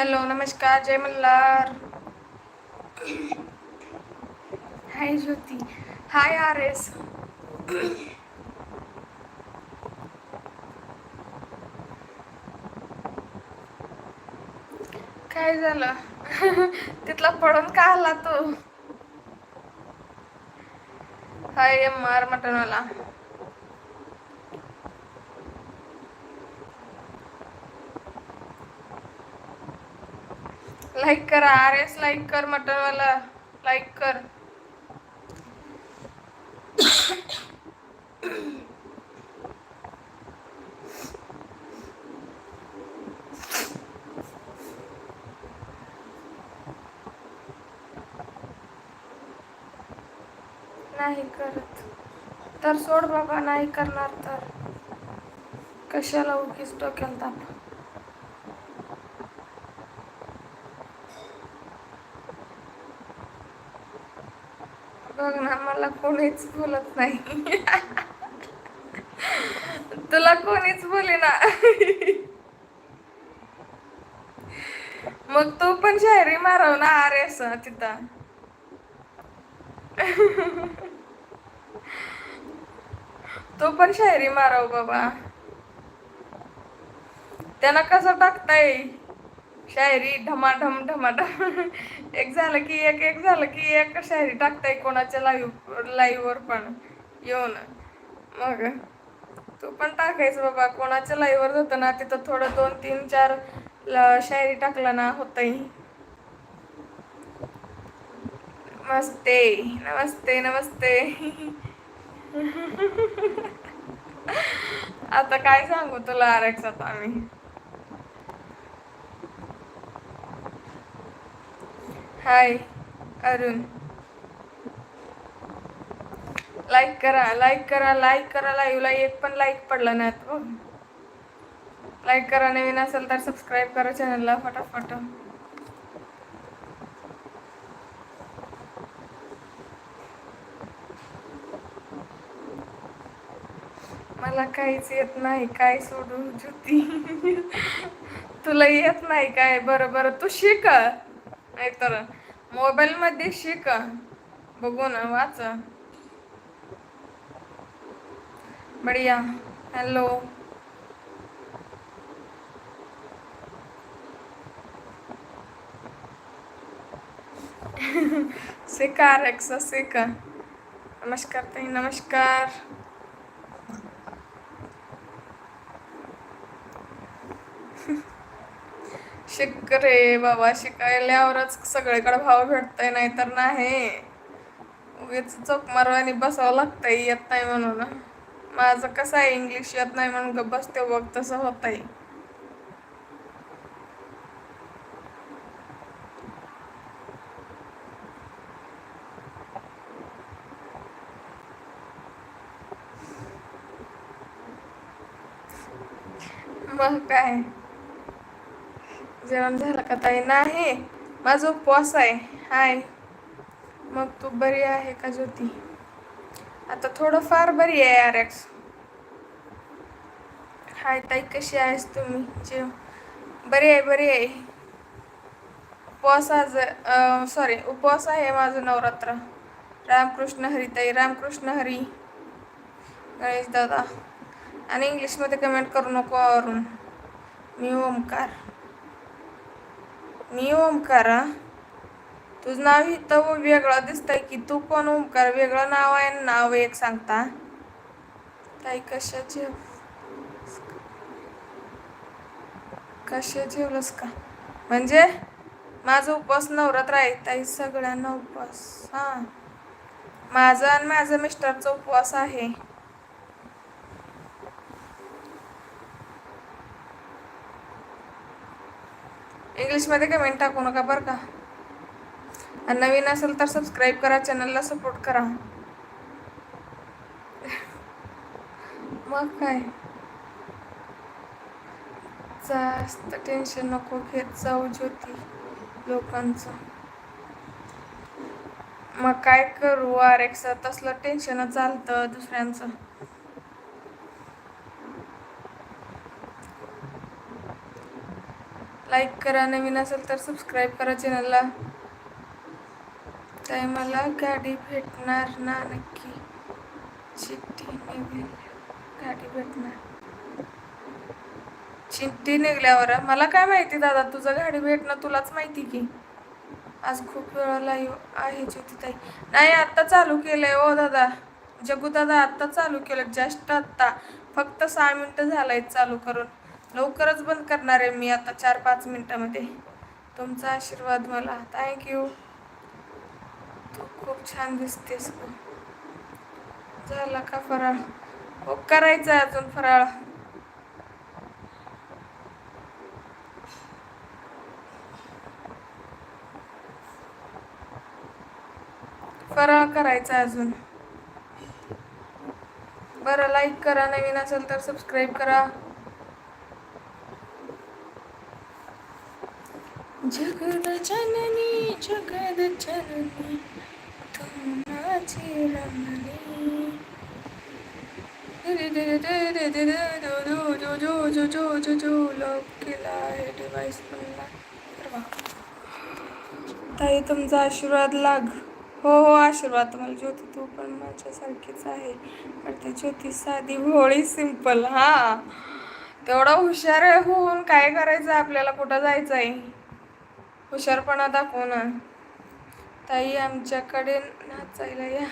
Hello नमस्कार जय Malhar. Hi Jyoti. Hi R S काय झालं? तिथला पडून का आला तू? हाय एम आर मटनवाला लाईक कर आर एस लाईक कर मटनवाला लाईक कर. नाही करत. तर सोड बाबा नाही करणार तर. कशाला उगीच डोक्याला ताप बघ ना मला कोणीच बोलत नाही. तुला कोणीच बोले ना. मग तू पण शायरी मारव ना अरे असं तिथं. तो पण शायरी मारव बाबा. त्यांना कसं टाकताय? शायरी ढमाढम ढमाढम. एक झालं की एक एक झालं की एक शायरी टाकताय कोणाच्या लाईव्ह लाईव्हवर पण. येऊन. मग तू पण टाकायचं बाबा. कोणाच्या लाईव्हवर जातं होतं ना तिथं थोडं दोन तीन चार ल- शायरी टाकलं ना होतंय. नमस्ते नमस्ते नमस्ते. आता काय सांगू तुला आरक्षात आम्ही? हाय अरुण. लाईक करा लाईक करा लाईक करा लाईव्हला एक पण लाईक पडला नाही तो लाईक करा नवीन असेल तर सबस्क्राईब करा चॅनलला फटाफट. मला काहीच येत नाही काय सोडू ज्योती. तुला येत नाही काय? बरं बरं तू शिक नाहीतर मोबाईल मध्ये शिक. बघू ना वाच. बढिया. हॅलो. शिका रेक्सा शिका. नमस्कार ताई नमस्कार. शिक रे बाबा शिकायल्यावरच सगळीकडे भाव भेटतय नाहीतर नाही. उगीच चोक मारवानी बसावं लागतंय येत नाही म्हणून. माझं कसं आहे इंग्लिश येत नाही म्हणून गप्प बसते बघ तसं होत आहे मग काय? जेवण झालं का ताई? नाही. माझा उपवास आहे. हाय. मग तू बरी आहे का ज्योती? आता थोडंफार बरी आहे आर एक्स हाय ताई कशी आहेस तुम्ही? जेव बरी आहे बरी आहे. उपवास आज सॉरी उपवास आहे माझं नवरात्र. रामकृष्ण हरी ताई रामकृष्ण हरी. गणेश दादा. आणि इंग्लिशमध्ये कमेंट करू नको अरुण. मी ओमकार मी ओमकारा. तुझं नाव इथं वेगळं दिसतंय की तू कोण ओमकार. वेगळं नाव आहे नाव एक सांगता. ताई कशा जेव कशा जेवलंस का? म्हणजे माझा उपवास नवरात्र आहे ताई सगळ्यांना उपवास हां. माझा आणि माझ्या मिस्टरचा उपवास आहे. इंग्लिशमध्ये कमेंट टाकू नका बरं का. आणि नवीन असेल तर सबस्क्राईब करा चॅनलला सपोर्ट करा. मग काय? जास्त टेन्शन नको घेत जाऊ ज्योती लोकांचं. मग काय करू? आर एक्स तसलं टेन्शन चालतं दुसऱ्यांचं. लाईक करा नवीन असेल तर सबस्क्राईब करा चॅनलला ताई मला गाडी भेटणार ना नक्की? चिठ्ठी निघली. गाडी भेटणार. चिठ्ठी निघल्यावर मला काय माहिती दादा तुझं गाडी भेटणं तुलाच माहिती की? आज खूप वेळा लाईव्ह आहे ज्योतिताई नाही आत्ता चालू केलंय ओ दादा. जगू दादा आत्ता चालू केलं जस्ट आत्ता. फक्त सहा मिनटं झालंय चालू करून. लवकरच बंद करणार आहे मी आता चार पाच मिनटामध्ये. तुमचा आशीर्वाद मला. थँक्यू तू खूप छान दिसतेस झाला का फराळ? हो करायचं आहे अजून फराळ. फराळ करायचा आहे अजून. बरं लाईक करा. नवीन असेल तर सबस्क्राईब करा. जगद जननी जगद जननी तू माझी रमणी. डिवाइस ताई तुमचा आशीर्वाद लाग. हो हो आशीर्वाद. तुम्हाला ज्योती तू पण माझ्यासारखीच आहे. पण ते ज्योती साधी भोळी सिंपल हा. तेवढा हुशार होऊन काय करायचं? आपल्याला कुठं जायचं आहे हुशारपणा दाखव ना ताई आमच्याकडे नाचायला या.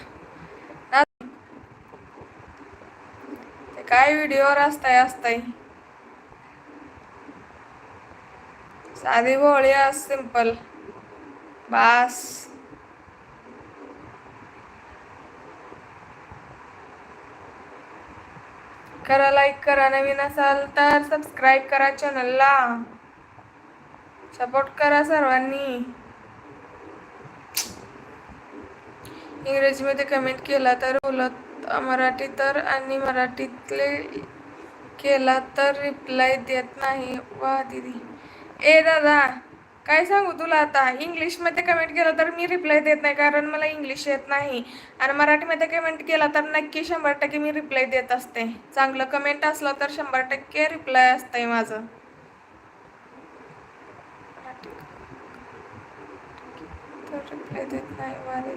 ते काय व्हिडिओवर असताय असताय. साधी भोळी सिंपल. बास. करा लाईक करा नवीन असाल तर सबस्क्राईब करा चॅनलला सपोर्ट करा सर्वांनी. इंग्रजीमध्ये कमेंट केला तर बोलत मराठी तर आणि मराठीतले केला तर रिप्लाय देत नाही. वा दिदी. ए दादा काय सांगू तुला आता? इंग्लिशमध्ये कमेंट केलं तर मी रिप्लाय देत नाही कारण मला इंग्लिश येत नाही. आणि मराठीमध्ये कमेंट केला तर नक्की शंभर टक्के मी रिप्लाय देत असते. चांगलं कमेंट असलं तर शंभर टक्के रिप्लाय असतंय माझं. तर रिप्लाय देत नाही वारे.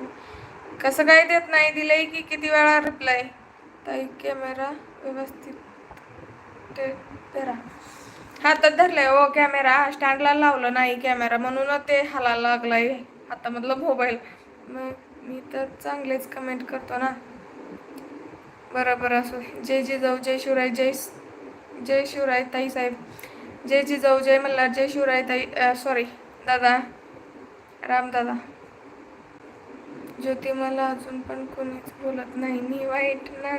कसं काय देत नाही? दिलंय की किती वेळा रिप्लाय ताई कॅमेरा व्यवस्थित धरा. हातात धरलाय ओ कॅमेरा स्टँडला लावलं नाही कॅमेरा म्हणूनच ते हालायला लागलाय. हातामधलं मोबाईल मग मी तर चांगलेच कमेंट करतो ना. बरं बरं असो. जय जिजाऊ जय शिवराय जय जय शिवराय ताई साहेब. जय जिजाऊ जय मल्हार जय शिवराय ताई सॉरी दादा राम दादा. ज्योती मला अजून पण कोणीच बोलत नाही. मी वाईट ना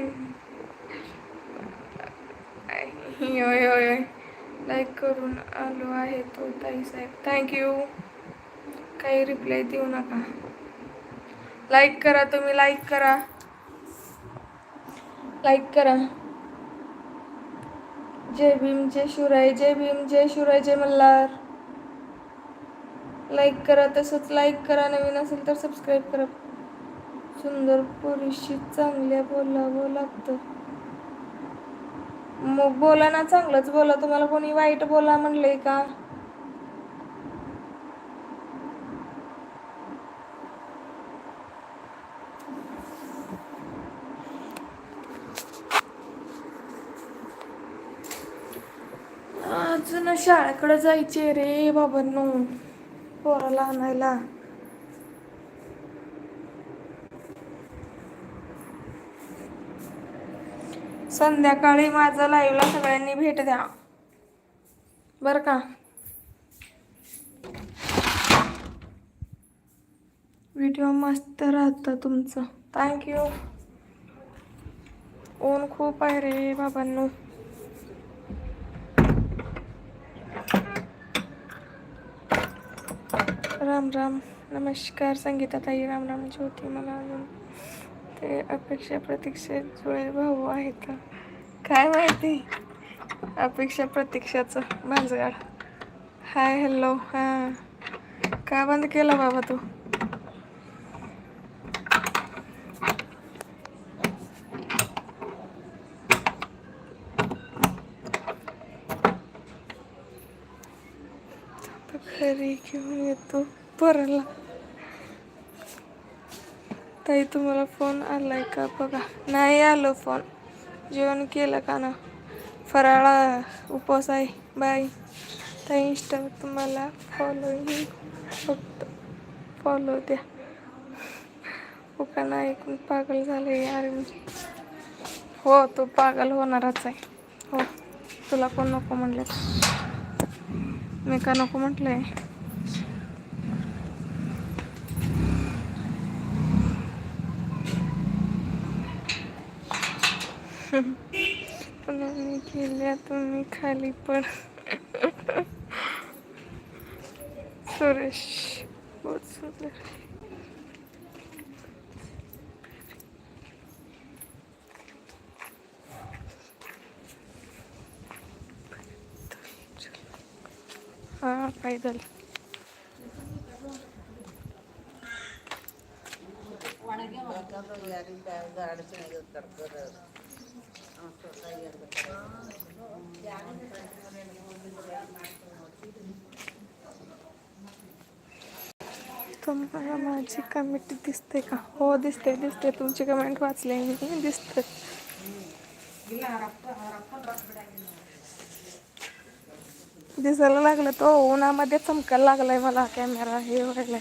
होय होय होय लाईक करून आलो आहे तो ताई साहेब. थँक्यू काही रिप्लाय देऊ नका. लाईक करा तुम्ही लाईक करा. लाईक करा. जय भीम जय शिवराय जय भीम जय शिवराय जय मल्हार. लाईक करा तसंच लाईक करा नवीन असेल तर सबस्क्राईब करा. सुंदर पोरीशी चांगल्या बोलावं लागतं. मग बोला ना चांगलंच बोला. तुम्हाला कोणी वाईट बोला म्हणलंय का? अजून शाळेकडे जायचे रे बाबांनो पोराला आणायला. संध्याकाळी माझं लाईव्हला सगळ्यांनी भेट द्या. बर का? व्हिडिओ मस्त राहतं तुमचं. थँक्यू ऊन खूप आहे रे बाबांनो. राम राम नमस्कार संगीता ताई राम राम ज्योती मला अजून ते अपेक्षा प्रतीक्षा जुळे भाऊ आहेत. काय माहिती? अपेक्षा प्रतीक्षाचं भांजगाड हाय हॅलो हां. का बंद केला बाबा तू? घेऊन येतो. पोराला. ताई तुम्हाला फोन आलाय का? बघा. नाही आलो फोन जेवण केलं का ना? फराळा उपवास आहे. बाय ताई इंस्टावर तुम्हाला फॉलोईंग फक्त फॉलो द्या. उकाना ऐकून पागल झाले यार हो तो पागल होणारच आहे. हो तुला कोण नको म्हटलं मी का नको म्हटलंय? पुन्हा मी गेल्या तुम्ही खाली पण सुरेश बहुत सुंदर हां पैदल तुम्हाला माझी कमेंट दिसते का? हो दिसते दिसते. तुमची कमेंट वाचली मी. दिसते. दिसायला लागलं तो उन्हामध्ये चमकायला लागलाय मला. कॅमेरा हे व्हायलाय.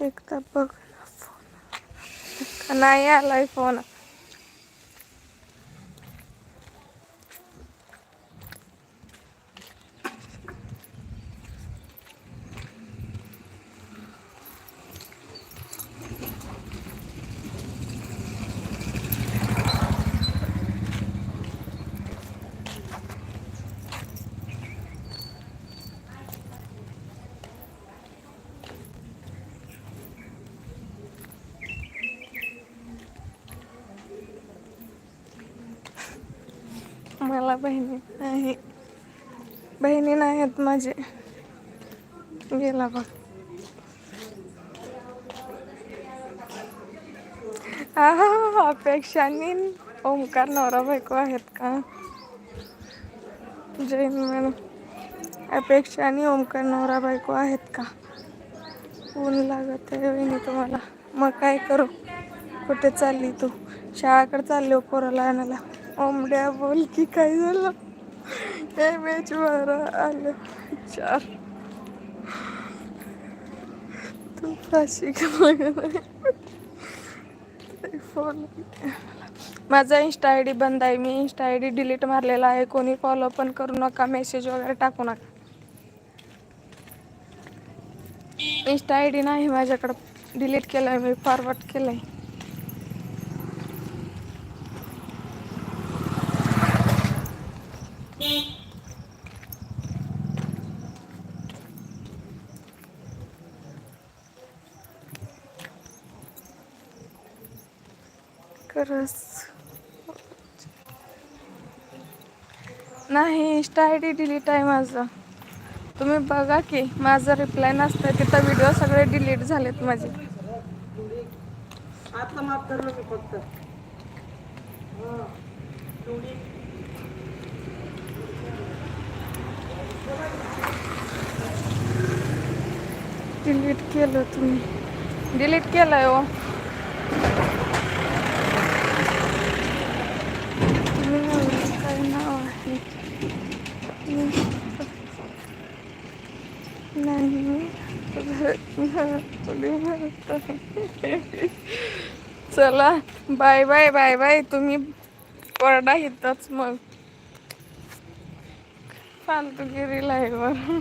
एकदा बघ ना फोन. नाही आलाय फोन. मला बहिणी नाही. बहिणी नाही आहेत माझे. गेला बघ. आहा, अपेक्षा आणि ओमकार नवरा बायको आहेत का? जैन मॅडम अपेक्षा आणि ओमकार नवरा बायको आहेत का? ऊन लागत आहे वहिनी तुम्हाला. मग काय करू? कुठे चालली तू? शाळाकडे चालली हो पोराला आणायला? ओमड्या बोल की काय झालं? हे मॅच बरं आलं. चार. तू फाशी फोन माझा इन्स्टा आय डी बंद आहे. मी इन्स्टा आय डी डिलीट मारलेला आहे. कोणी फॉलो पण करू नका. मेसेज वगैरे टाकू नका. इन्स्टा आय डी नाही माझ्याकडं. डिलीट केलं आहे मी. फॉरवर्ड केलं आहे खरंच. नाही इन्स्टा आय डी डिलीट आहे माझं. तुम्ही बघा की माझा रिप्लाय नसतं तिथं व्हिडिओ सगळे डिलीट झालेत माझे. डिलीट केलं तुम्ही. डिलीट केलंय हो तुम्ही म्हणलं काय नाव आहे. नाही तुम्ही चला बाय बाय बाय बाय. तुम्ही पडा इथंच मग. फालतूगिरी लाईव्ह